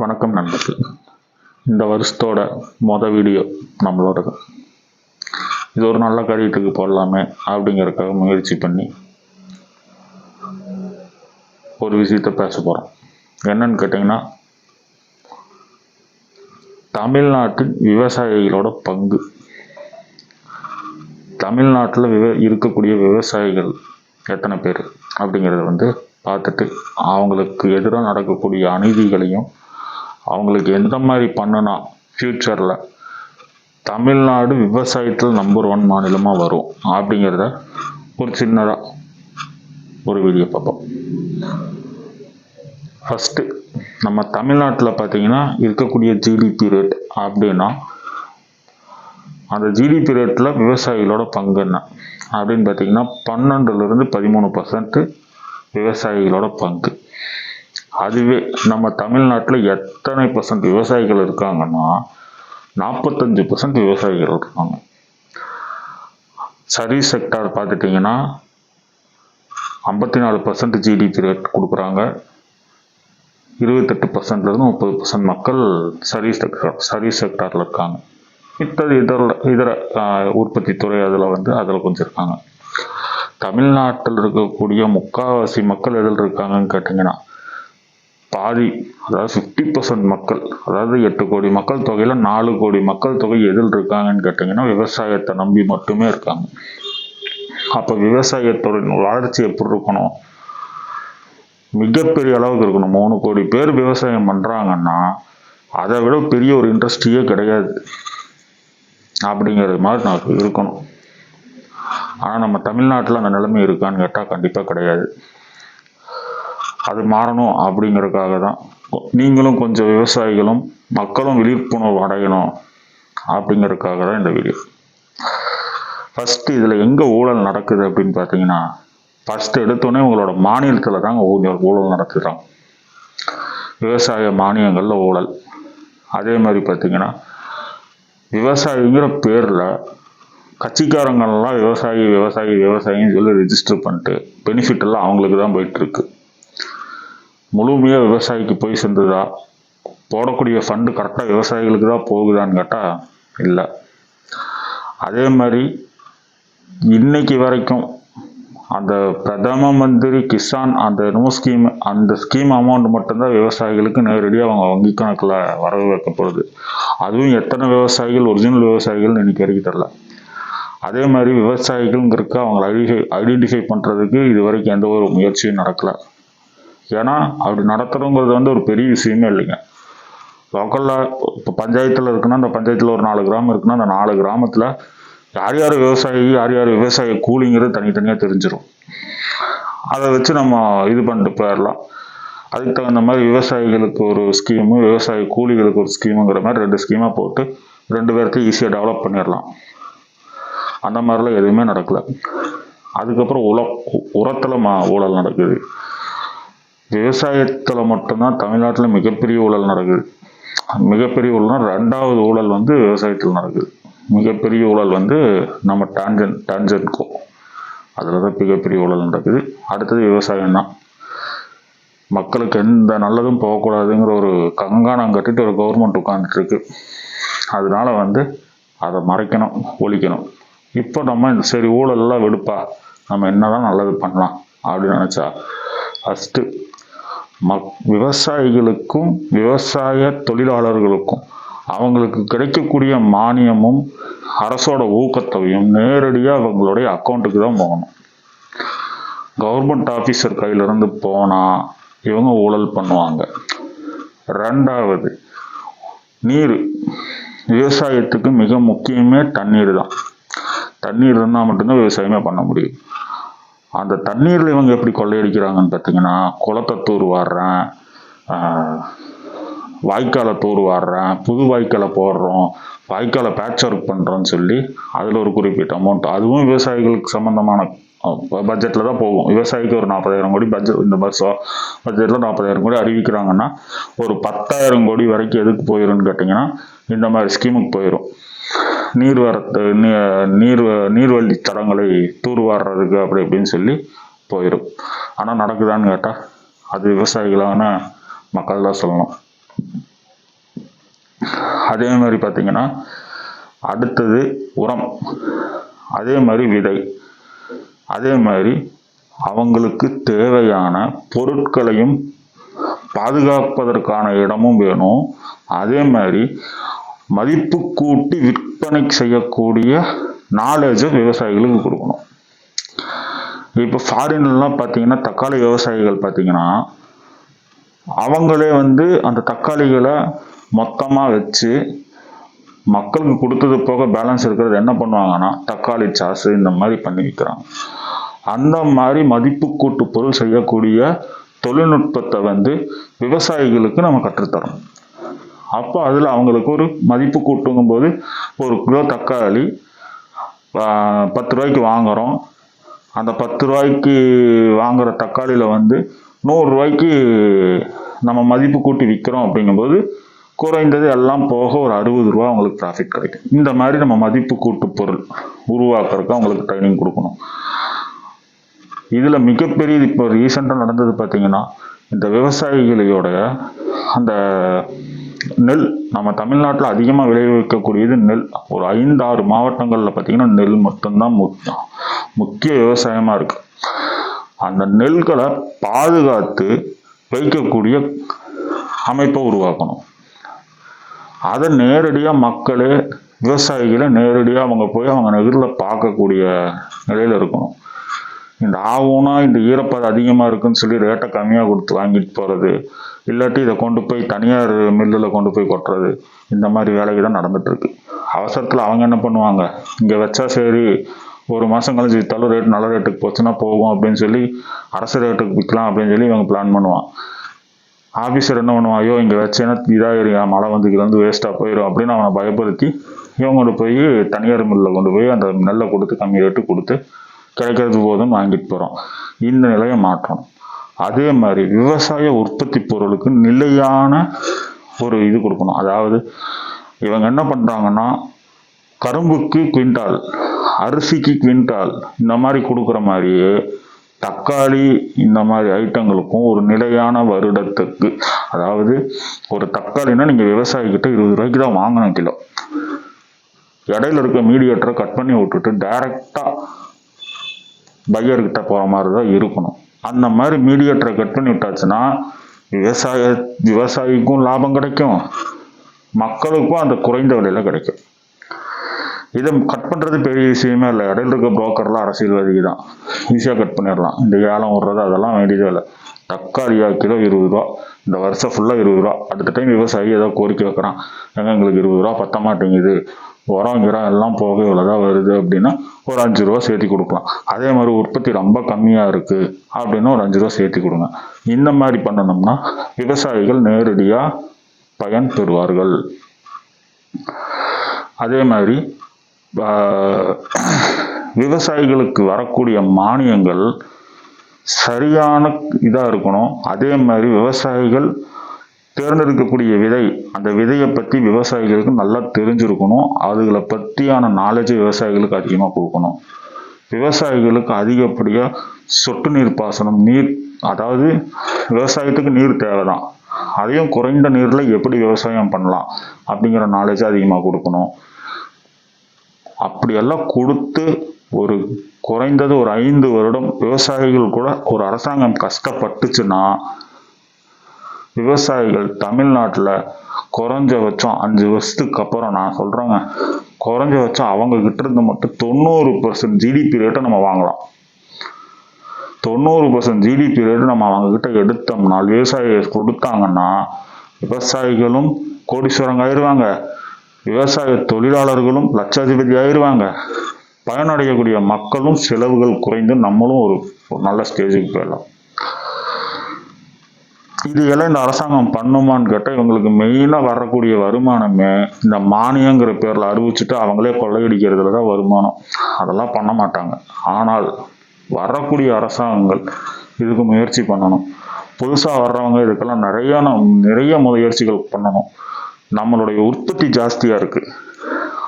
வணக்கம் நண்பர்கள். இந்த வருஷத்தோட மொதல் வீடியோ நம்மளோடது. இது ஒரு நல்ல காரியத்துக்கு போடலாமே அப்படிங்கிறதுக்காக முயற்சி பண்ணி ஒரு விஷயத்த பேச போகிறோம் என்னன்னு கேட்டிங்கன்னா தமிழ்நாட்டின் விவசாயிகளோட பங்கு. தமிழ்நாட்டில் விவ இருக்கக்கூடிய விவசாயிகள் எத்தனை பேர் அப்படிங்கிறத வந்து பார்த்துட்டு அவங்களுக்கு எதிராக நடக்கக்கூடிய அநீதிகளையும் அவங்களுக்கு எந்த மாதிரி பண்ணுனா ஃப்யூச்சரில் தமிழ்நாடு விவசாயத்தில் நம்பர் ஒன் மாநிலமாக வரும். அப்படிங்கிறத ஒரு சின்னதாக ஒரு வீடியோ பார்ப்போம். ஃபஸ்ட்டு நம்ம தமிழ்நாட்டில் பார்த்தீங்கன்னா இருக்கக்கூடிய ஜிடிபி ரேட் அப்படின்னா அந்த ஜிடிபி ரேட்டில் விவசாயிகளோட பங்கு என்ன? அப்படின்னு பார்த்தீங்கன்னா பன்னெண்டுலேருந்து பதிமூணு பர்சன்ட்டு விவசாயிகளோட பங்கு. அதுவே நம்ம தமிழ்நாட்டில் எத்தனை பர்சன்ட் விவசாயிகள் இருக்காங்கன்னா நாற்பத்தஞ்சு பர்சன்ட் விவசாயிகள் இருக்காங்க. சர்வீஸ் செக்டார் பார்த்துட்டிங்கன்னா ஐம்பத்தி நாலு பர்சன்ட் ஜிடிபி ரேட் கொடுக்குறாங்க. இருபத்தெட்டு பர்சன்ட்லேருந்து முப்பது பர்சன்ட் மக்கள் சர்வீஸ் செக்டார் சர்வீஸ் செக்டாரில் இருக்காங்க. இத்தது இதர இதர உற்பத்தி துறை அதில் வந்து அதில் கொஞ்சம் இருக்காங்க. தமிழ்நாட்டில் இருக்கக்கூடிய முக்காவாசி மக்கள் எதில் இருக்காங்கன்னு கேட்டிங்கன்னா பாதி அதாவது ஃபிஃப்டி பர்சன்ட் மக்கள் அதாவது எட்டு கோடி மக்கள் தொகையில் நாலு கோடி மக்கள் தொகை எதில் இருக்காங்கன்னு கேட்டிங்கன்னா விவசாயத்தை நம்பி மட்டுமே இருக்காங்க. அப்போ விவசாயத்துறையின் வளர்ச்சி எப்படி இருக்கணும்? மிகப்பெரிய அளவுக்கு இருக்கணும். மூணு கோடி பேர் விவசாயம் பண்ணுறாங்கன்னா அதை விட பெரிய ஒரு இண்டஸ்ட்ரியே கிடையாது. அப்படிங்கிறது மாதிரி நமக்கு இருக்கணும். ஆனால் நம்ம தமிழ்நாட்டில் அந்த நிலைமை இருக்கான்னு கேட்டால் கண்டிப்பாக கிடையாது. அது மாறணும் அப்படிங்கிறதுக்காக தான். நீங்களும் கொஞ்சம் விவசாயிகளும் மக்களும் விழிப்புணர்வு அடையணும் அப்படிங்கிறதுக்காக தான் இந்த வீடியோ ஃபஸ்ட்டு இதில் எங்கே ஊழல் நடக்குது அப்படின்னு பார்த்தீங்கன்னா ஃபஸ்ட்டு எடுத்தோடனே உங்களோட மாநிலத்தில் தாங்க ஊழல் ஊழல் நடத்துகிறோம் விவசாய மானியங்களில் ஊழல். அதே மாதிரி பார்த்தீங்கன்னா விவசாயிங்கிற பேரில் கட்சிக்காரங்கள்லாம் விவசாயி விவசாயி விவசாயின்னு சொல்லி ரிஜிஸ்டர் பண்ணிட்டு பெனிஃபிட் எல்லாம் அவங்களுக்கு தான் போயிட்டுருக்கு முழுமையாக விவசாயிக்கு போய் சேர்ந்ததா? போடக்கூடிய ஃபண்டு கரெக்டாக விவசாயிகளுக்கு தான் போகுதான்னு கேட்டால் இல்லை. அதே மாதிரி இன்னைக்கு வரைக்கும் அந்த பிரதம மந்திரி கிசான் அந்த நோ ஸ்கீம் அந்த ஸ்கீம் அமௌண்ட் மட்டும்தான் விவசாயிகளுக்கு நேரடியாக அவங்க வங்கி கணக்கில் வரவு வைக்கப்படுது. அதுவும் எத்தனை விவசாயிகள் ஒரிஜினல் விவசாயிகள் இன்னைக்கு வரைக்கும் தெரில அதே மாதிரி விவசாயிகள்ங்கிறக்க அவங்களை ஐடென்டிஃபை ஐடென்டிஃபை பண்ணுறதுக்கு இது வரைக்கும் எந்த ஒரு முயற்சியும் நடக்கலை. ஏன்னா அப்படி நடத்துறோங்கிறது வந்து ஒரு பெரிய விஷயமே இல்லைங்க. லோக்கலில் இப்போ பஞ்சாயத்தில் இருக்குன்னா அந்த பஞ்சாயத்தில் ஒரு நாலு கிராமம் இருக்குன்னா அந்த நாலு கிராமத்தில் யார் யார் விவசாயி யார் யார் விவசாய கூலிங்கிறது தனித்தனியாக தெரிஞ்சிடும் அதை வச்சு நம்ம இது பண்ணிட்டு போயிடலாம். அதுக்கு தகுந்த மாதிரி விவசாயிகளுக்கு ஒரு ஸ்கீமு விவசாய கூலிகளுக்கு ஒரு ஸ்கீமுங்கிற மாதிரி ரெண்டு ஸ்கீமாக போட்டு ரெண்டு பேர்த்தையும் ஈஸியாக டெவலப் பண்ணிடலாம். அந்த மாதிரிலாம் எதுவுமே நடக்கல. அதுக்கப்புறம் உல உரத்தில் மா ஊழல் நடக்குது. விவசாயத்தில் மட்டும்தான் தமிழ்நாட்டில் மிகப்பெரிய ஊழல் நடக்குது. மிகப்பெரிய ஊழல்னா ரெண்டாவது ஊழல் வந்து விவசாயத்தில் நடக்குது. மிகப்பெரிய ஊழல் வந்து நம்ம டான்ஜன் டான்ஜன்கோ. அதில் தான் மிகப்பெரிய ஊழல் நடக்குது. அடுத்தது விவசாயம் தான். மக்களுக்கு எந்த நல்லதும் போகக்கூடாதுங்கிற ஒரு கங்காணம் கட்டிட்டு ஒரு கவர்மெண்ட் உட்காந்துட்டு அதனால் அதனால வந்து அதை மறைக்கணும் ஒழிக்கணும். இப்போ நம்ம சரி ஊழல்லாம் விடுப்பா. நம்ம என்னதான் நல்லது பண்ணலாம் அப்படின்னு நினச்சா ஃபஸ்ட்டு விவசாயிகளுக்கும் விவசாய தொழிலாளர்களுக்கும் அவங்களுக்கு கிடைக்கக்கூடிய மானியமும் அரசோட ஊக்கத்தொகையும் நேரடியாக அவங்களுடைய அக்கௌண்ட்டுக்கு தான் போகணும். கவர்மெண்ட் ஆஃபீஸர் கையிலிருந்து போனால் இவங்க ஊழல் பண்ணுவாங்க. ரெண்டாவது நீர். விவசாயத்துக்கு மிக முக்கியமே தண்ணீர் தான். தண்ணீர் இருந்தால் மட்டும்தான் விவசாயமே பண்ண முடியும். அந்த தண்ணீரில் இவங்க எப்படி கொள்ளையடிக்கிறாங்கன்னு பார்த்தீங்கன்னா குளத்தை தூர் வாடுறேன் வாய்க்காலை தூர் வாடுறேன் புது வாய்க்காலை போடுறோம் வாய்க்காலை பேட்ச் ஒர்க் பண்ணுறோன்னு சொல்லி அதில் ஒரு குறிப்பிட்ட அமௌண்ட் அதுவும் விவசாயிகளுக்கு சம்மந்தமான பட்ஜெட்டில் தான் போகும். விவசாயிக்கு ஒரு நாற்பதாயிரம் கோடி பட்ஜெட் இந்த வருஷம் பட்ஜெட்டில் நாற்பதாயிரம் கோடி அறிவிக்கிறாங்கன்னா ஒரு பத்தாயிரம் கோடி வரைக்கும் எதுக்கு போயிடும்னு கேட்டிங்கன்னா இந்த மாதிரி ஸ்கீமுக்கு போயிடும் நீர் வரத்து நீ- நீர் நீர்வழி தடங்களை தூர்வாடுறதுக்கு அப்படி இப்படின்னு சொல்லி போயிடும் ஆனால் நடக்குதான்னு கேட்டால் அது விவசாயிகளான மக்கள் தான் சொல்லணும். அதே மாதிரி பார்த்தீங்கன்னா அடுத்தது உரம். அதே மாதிரி விதை. அதே மாதிரி அவங்களுக்கு தேவையான பொருட்களையும் பாதுகாப்பதற்கான இடமும் வேணும். அதே மாதிரி மதிப்பு கூட்டி விற்பனை செய்யக்கூடிய நாலேஜை விவசாயிகளுக்கு கொடுக்கணும். இப்போ ஃபாரின்லாம் பார்த்தீங்கன்னா தக்காளி விவசாயிகள் பார்த்தீங்கன்னா அவங்களே வந்து அந்த தக்காளிகளை மொத்தமாக வச்சு மக்களுக்கு கொடுத்தது போக பேலன்ஸ் இருக்கிறது என்ன பண்ணுவாங்கன்னா தக்காளி சாசு இந்த மாதிரி பண்ணி விற்கிறாங்க அந்த மாதிரி மதிப்பு கூட்டு பொருள் செய்யக்கூடிய தொழில்நுட்பத்தை வந்து விவசாயிகளுக்கு நம்ம கற்றுத்தரணும். அப்போ அதில் அவங்களுக்கு ஒரு மதிப்பு கூட்டுங்கும் போது ஒரு கிலோ தக்காளி பத்து ரூபாய்க்கு வாங்குறோம். அந்த பத்து ரூபாய்க்கு வாங்குகிற தக்காளியில் வந்து நூறுரூவாய்க்கு நம்ம மதிப்பு கூட்டி விற்கிறோம் அப்படிங்கும்போது குறைந்தது எல்லாம் போக ஒரு அறுபது ரூபா அவங்களுக்கு ப்ராஃபிட் கிடைக்கும். இந்த மாதிரி நம்ம மதிப்பு கூட்டு பொருள் உருவாக்குறதுக்கு அவங்களுக்கு ட்ரைனிங் கொடுக்கணும். இதில் மிகப்பெரிய இப்போ ரீசெண்டாக நடந்தது பார்த்திங்கன்னா இந்த விவசாயிகளோட அந்த நெல். நம்ம தமிழ்நாட்டில் அதிகமாக விளைவிக்கக்கூடியது நெல். ஒரு ஐந்து ஆறு மாவட்டங்களில் பார்த்தீங்கன்னா நெல் மட்டும்தான் முக்கியம். முக்கிய விவசாயமாக இருக்கு. அந்த நெல்களை பாதுகாத்து வைக்கக்கூடிய அமைப்பை உருவாக்கணும். அதை நேரடியாக மக்களே விவசாயிகளை நேரடியாக அவங்க போய் அவங்க நெகிரில் பார்க்கக்கூடிய நிலையில் இருக்கணும். இந்த ஆவுனா இந்த ஈரப்பதம் அதிகமாக இருக்குன்னு சொல்லி ரேட்டை கம்மியாக கொடுத்து வாங்கிட்டு போகிறது இல்லாட்டி இதை கொண்டு போய் தனியார் மில்லில் கொண்டு போய் கொட்டுறது. இந்த மாதிரி வேலைக்கு தான் நடந்துட்டு அவசரத்தில் அவங்க என்ன பண்ணுவாங்க? இங்கே வச்சா சரி ஒரு மாதம் கழிச்சு விற்றாலும் ரேட் நல்ல ரேட்டுக்கு போச்சுன்னா போகும் அப்படின்னு சொல்லி அரசு ரேட்டுக்கு விற்கலாம் அப்படின்னு சொல்லி இவங்க பிளான் பண்ணுவான். ஆஃபீஸர் என்ன பண்ணுவான்? ஐயோ இங்கே வச்சேன்னா இதாகிருங்க மழை வந்து இது வந்து வேஸ்ட்டாக போயிடும் அப்படின்னு அவனை பயப்படுத்தி இவங்க கொண்டு போய் தனியார் மில்லில் கொண்டு போய் அந்த நெல்லை கொடுத்து கம்மி ரேட்டு கொடுத்து கிடைக்கிறது போதும் வாங்கிட்டு போகிறோம் இந்த நிலையை மாற்றணும். அதே மாதிரி விவசாய உற்பத்தி பொருளுக்கு நிலையான ஒரு இது கொடுக்கணும். அதாவது இவங்க என்ன பண்ணுறாங்கன்னா கரும்புக்கு குவிண்டால் அரிசிக்கு குவிண்டால் இந்த மாதிரி கொடுக்குற மாதிரியே தக்காளி இந்த மாதிரி ஐட்டங்களுக்கும் ஒரு நிலையான வருடத்துக்கு அதாவது ஒரு தக்காளின்னா நீங்கள் விவசாயிக்கிட்ட இருபது ரூபாய்க்கு தான் வாங்கணும் கிலோ. இடையில இருக்க மீடியேட்டரை கட் பண்ணி விட்டுட்டு டைரெக்டாக பையர்கிட்ட போகிற மாதிரி தான் இருக்கணும். அந்த மாதிரி மீடியேட்டரை கட் பண்ணி விட்டாச்சுன்னா விவசாய விவசாயிக்கும் லாபம் கிடைக்கும். மக்களுக்கும் அந்த குறைந்த விலையில் கிடைக்கும். இதை கட் பண்ணுறது பெரிய விஷயமே இல்லை. இடையில இருக்க புரோக்கர்லாம் அரசியல்வாதிக்கு தான். ஈஸியாக கட் பண்ணிடலாம். இந்த ஏலம் விடுறது அதெல்லாம் வேண்டியதே இல்லை. தக்காளியா கிலோ இருபது ரூபா. இந்த வருஷம் ஃபுல்லாக இருபது ரூபா. அடுத்த டைம் விவசாயி ஏதோ கோரிக்கை வைக்கிறான். எங்க எங்களுக்கு இருபது ரூபா பத்த மாட்டேங்குது உரம் கிரம் எல்லாம் போக இவ்வளோதான் வருது அப்படின்னா ஒரு அஞ்சு ரூபா சேர்த்தி கொடுக்கலாம். அதே மாதிரி உற்பத்தி ரொம்ப கம்மியாக இருக்குது அப்படின்னா ஒரு அஞ்சு ரூபா சேர்த்தி கொடுங்க. இந்த மாதிரி பண்ணணும்னா விவசாயிகள் நேரடியாக பயன் பெறுவார்கள். அதே மாதிரி விவசாயிகளுக்கு வரக்கூடிய மானியங்கள் சரியான இதாக இருக்கணும். அதே மாதிரி விவசாயிகள் தேர்ந்தெடுக்கக்கூடிய விதை அந்த விதையை பற்றி விவசாயிகளுக்கு நல்லா தெரிஞ்சிருக்கணும். அதுகளை பற்றியான நாலேஜ் விவசாயிகளுக்கு அதிகமாக கொடுக்கணும். விவசாயிகளுக்கு அதிகப்படியாக சொட்டு நீர் பாசனம் நீர் அதாவது விவசாயத்துக்கு நீர் தேவைதான். அதையும் குறைந்த நீரில் எப்படி விவசாயம் பண்ணலாம் அப்படிங்கிற நாலேஜ் அதிகமாக கொடுக்கணும். அப்படியெல்லாம் கொடுத்து ஒரு குறைந்தது ஒரு ஐந்து வருடம் விவசாயிகள் கூட ஒரு அரசாங்கம் கஷ்டப்பட்டுச்சுன்னா விவசாயிகள் தமிழ்நாட்டில் குறைஞ்சபட்சம் அஞ்சு வருஷத்துக்கு அப்புறம் நான் சொல்கிறேங்க குறைஞ்சபட்சம் அவங்க கிட்ட இருந்து மட்டும் தொண்ணூறு பர்சன்ட் ஜிடிபி ரேட்டை நம்ம வாங்கலாம். தொண்ணூறு பர்சன்ட் ஜிடிபி ரேட்டு நம்ம அவங்க கிட்ட எடுத்தோம்னா விவசாயிகள் கொடுத்தாங்கன்னா விவசாயிகளும் கோடீஸ்வரங்க ஆயிடுவாங்க விவசாய தொழிலாளர்களும் லட்சாதிபதி ஆயிடுவாங்க பயனடையக்கூடிய மக்களும் செலவுகள் குறைந்து நம்மளும் ஒரு ஒரு நல்ல ஸ்டேஜுக்கு போயிடலாம். இது எல்லாம் இந்த அரசாங்கம் பண்ணுமான்னு கேட்டால் இவங்களுக்கு மெயினாக வரக்கூடிய வருமானமே இந்த மானியங்கிற பேரில் அறிவிச்சுட்டு அவங்களே கொள்ளையடிக்கிறதுல தான் வருமானம். அதெல்லாம் பண்ண மாட்டாங்க. ஆனால் வரக்கூடிய அரசாங்கங்கள் இதுக்கு முயற்சி பண்ணணும். புதுசாக வர்றவங்க இதுக்கெல்லாம் நிறைய நம்- நிறைய முயற்சிகள் பண்ணணும். நம்மளுடைய உற்பத்தி ஜாஸ்தியாக இருக்குது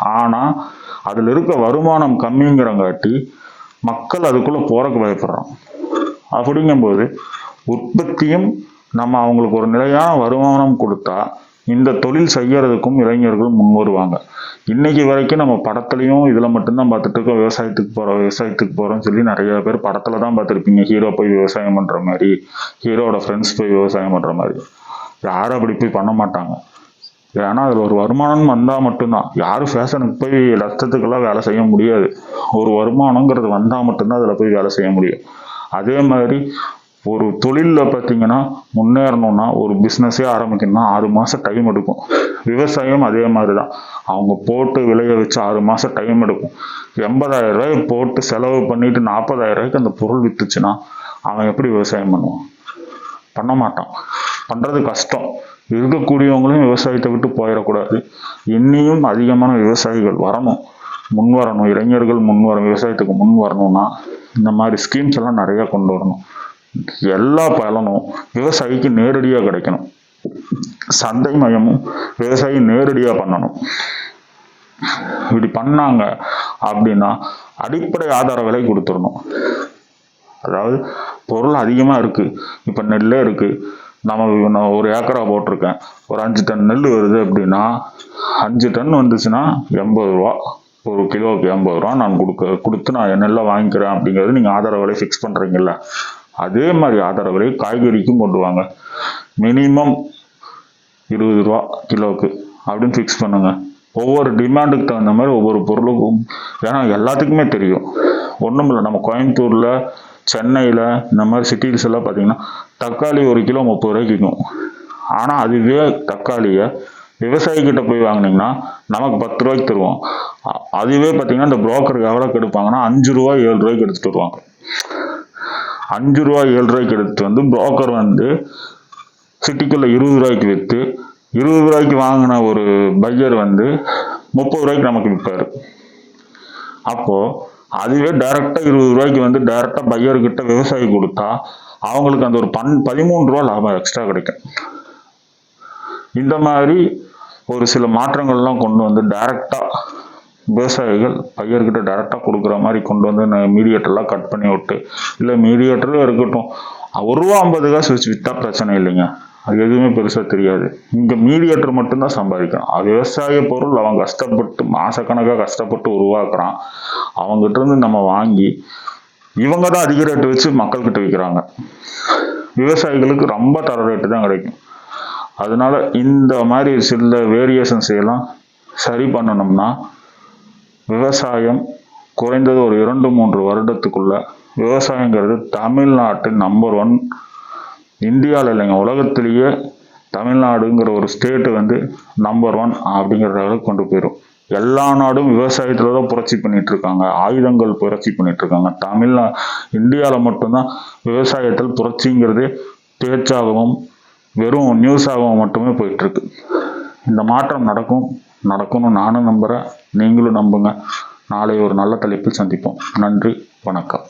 ஆனால் அதில் இருக்க வருமானம் கம்மிங்கிறங்காட்டி மக்கள் அதுக்குள்ளே போறக்கு பயப்படுறோம் அப்படிங்கும்போது உற்பத்தியும் நம்ம அவங்களுக்கு ஒரு நிலையான வருமானம் கொடுத்தா இந்த தொழில் செய்யறதுக்கும் இளைஞர்கள் முன் வருவாங்க. இன்னைக்கு வரைக்கும் நம்ம படத்துலையும் இதில் மட்டும்தான் பார்த்துட்டு இருக்கோம். விவசாயத்துக்கு போகிறோம் விவசாயத்துக்கு போகிறோம்னு சொல்லி நிறைய பேர் படத்தில் தான் பார்த்துருப்பீங்க. ஹீரோ போய் விவசாயம் பண்ணுற மாதிரி ஹீரோட ஃப்ரெண்ட்ஸ் போய் விவசாயம் பண்ணுற மாதிரி. யாரும் அப்படி போய் பண்ண மாட்டாங்க. ஏன்னா அதில் ஒரு வருமானம் வந்தால் மட்டும்தான். யாரும் ஃபேஷனுக்கு போய் லட்சத்துக்கெல்லாம் வேலை செய்ய முடியாது. ஒரு வருமானங்கிறது வந்தால் மட்டும்தான் அதில் போய் வேலை செய்ய முடியும். அதே மாதிரி ஒரு தொழிலில் பார்த்தீங்கன்னா முன்னேறணும்னா ஒரு பிஸ்னஸே ஆரம்பிக்கணும்னா ஆறு மாதம் டைம் எடுக்கும். விவசாயம் அதே மாதிரி தான் அவங்க போட்டு விளைய வச்சு ஆறு மாதம் டைம் எடுக்கும். எண்பதாயிரம் ரூபாய் போட்டு செலவு பண்ணிட்டு நாற்பதாயிரம் ரூபாய்க்கு அந்த பொருள் வித்துச்சுன்னா அவன் எப்படி விவசாயம் பண்ணுவான்? பண்ண மாட்டான். பண்ணுறது கஷ்டம். இருக்கக்கூடியவங்களும் விவசாயத்தை விட்டு போயிடக்கூடாது. இன்னியும் அதிகமான விவசாயிகள் வரணும். முன் வரணும். இளைஞர்கள் முன் வர விவசாயத்துக்கு முன் வரணும்னா இந்த மாதிரி ஸ்கீம்ஸ் எல்லாம் நிறைய கொண்டு வரணும். எல்லா பலனும் விவசாயிக்கு நேரடியாக கிடைக்கணும். சந்தை மயமும் விவசாயி நேரடியாக பண்ணணும். இப்படி பண்ணாங்க அப்படின்னா அடிப்படை ஆதார விலை கொடுத்துடணும். அதாவது பொருள் அதிகமாக இருக்குது இப்போ நெல்லே இருக்குது நம்ம நான் ஒரு ஏக்கரா போட்டிருக்கேன். ஒரு அஞ்சு டன் நெல் வருது அப்படின்னா அஞ்சு டன் வந்துச்சுன்னா எண்பது ரூபா. ஒரு கிலோவுக்கு எண்பது ரூபா நான் கொடுக்க கொடுத்து நான் நெல்லை வாங்கிக்கிறேன் அப்படிங்கிறது நீங்கள் ஆதார விலை ஃபிக்ஸ் பண்ணுறீங்கல்ல அதே மாதிரி ஆதார காய்கறிக்கும் கொண்டு வாங்க. மினிமம் இருபது ரூபா கிலோவுக்கு அப்படின்னு ஃபிக்ஸ் பண்ணுங்க. ஒவ்வொரு டிமாண்டுக்கு தகுந்த மாதிரி ஒவ்வொரு பொருளுக்கும் ஏன்னா எல்லாத்துக்குமே தெரியும். ஒன்றும் இல்லை நம்ம கோயம்புத்தூரில் சென்னையில் இந்த மாதிரி சிட்டிஸ் எல்லாம் பார்த்தீங்கன்னா தக்காளி ஒரு கிலோ முப்பது ரூபாய்க்கு ஆனால் அதுவே தக்காளியை விவசாயிக்கிட்ட போய் வாங்குனீங்கன்னா நமக்கு பத்து ரூபாய்க்கு தருவோம். அதுவே பார்த்தீங்கன்னா இந்த புரோக்கருக்கு எவ்வளோக்கு எடுப்பாங்கன்னா அஞ்சு ரூபா ஏழு ரூபாய்க்கு எடுத்துட்டு வருவாங்க. அஞ்சு ரூபா ஏழு ரூபாய்க்கு எடுத்து வந்து புரோக்கர் வந்து சிட்டிக்குள்ள இருபது ரூபாய்க்கு விற்று இருபது ரூபாய்க்கு வாங்கின ஒரு பையர் வந்து முப்பது ரூபாய்க்கு நமக்கு விற்பாரு. அப்போ அதுவே டைரக்டா இருபது ரூபாய்க்கு வந்து டைரக்டா பையர்கிட்ட விவசாயி கொடுத்தா அவங்களுக்கு அந்த ஒரு பன் பதிமூணு ரூபா லாபம் எக்ஸ்ட்ரா கிடைக்கும். இந்த மாதிரி ஒரு சில மாற்றங்கள்லாம் கொண்டு வந்து டைரக்டா விவசாயிகள் பையர்கிட்ட டேரெக்டாக கொடுக்குற மாதிரி கொண்டு வந்து மீடியேட்டர் கட் பண்ணி விட்டு இல்லை மீடியேட்டரும் இருக்கட்டும் ஒரு ரூபா ஐம்பது காசு வச்சு விற்றா பிரச்சனை இல்லைங்க. அது எதுவுமே பெருசாக தெரியாது. இங்கே மீடியேட்டர் மட்டும்தான் சம்பாதிக்கணும். அது விவசாய பொருள் அவன் கஷ்டப்பட்டு மாதக்கணக்காக கஷ்டப்பட்டு உருவாக்குறான். அவங்ககிட்ட இருந்து நம்ம வாங்கி இவங்க தான் அதிக ரேட்டு வச்சு மக்கள்கிட்ட விற்கிறாங்க விவசாயிகளுக்கு ரொம்ப தர ரேட்டு தான் கிடைக்கும். அதனால இந்த மாதிரி சில வேரியேஷன்ஸ் எல்லாம் சரி பண்ணணும்னா விவசாயம் குறைந்தது ஒரு இரண்டு மூன்று வருடத்துக்குள்ள விவசாயங்கிறது தமிழ்நாட்டின் நம்பர் ஒன் இந்தியாவில் இல்லைங்க உலகத்திலேயே தமிழ்நாடுங்கிற ஒரு ஸ்டேட்டு வந்து நம்பர் ஒன் அப்படிங்கிற அளவுக்கு கொண்டு போயிடும் எல்லா நாடும் விவசாயத்தில் தான் புரட்சி பண்ணிட்டு இருக்காங்க ஆயுதங்கள் புரட்சி பண்ணிட்டு இருக்காங்க. தமிழ்நா இந்தியாவில் மட்டும்தான் விவசாயத்தில் புரட்சிங்கிறது பேச்சாகவும் வெறும் நியூஸாகவும் மட்டுமே போயிட்டுருக்கு இந்த மாற்றம் நடக்கும் நடக்கணும்னு நானும் நம்புகிறேன் நீங்களும் நம்புங்க. நாளை ஒரு நல்ல தலைப்பில் சந்திப்போம். நன்றி வணக்கம்.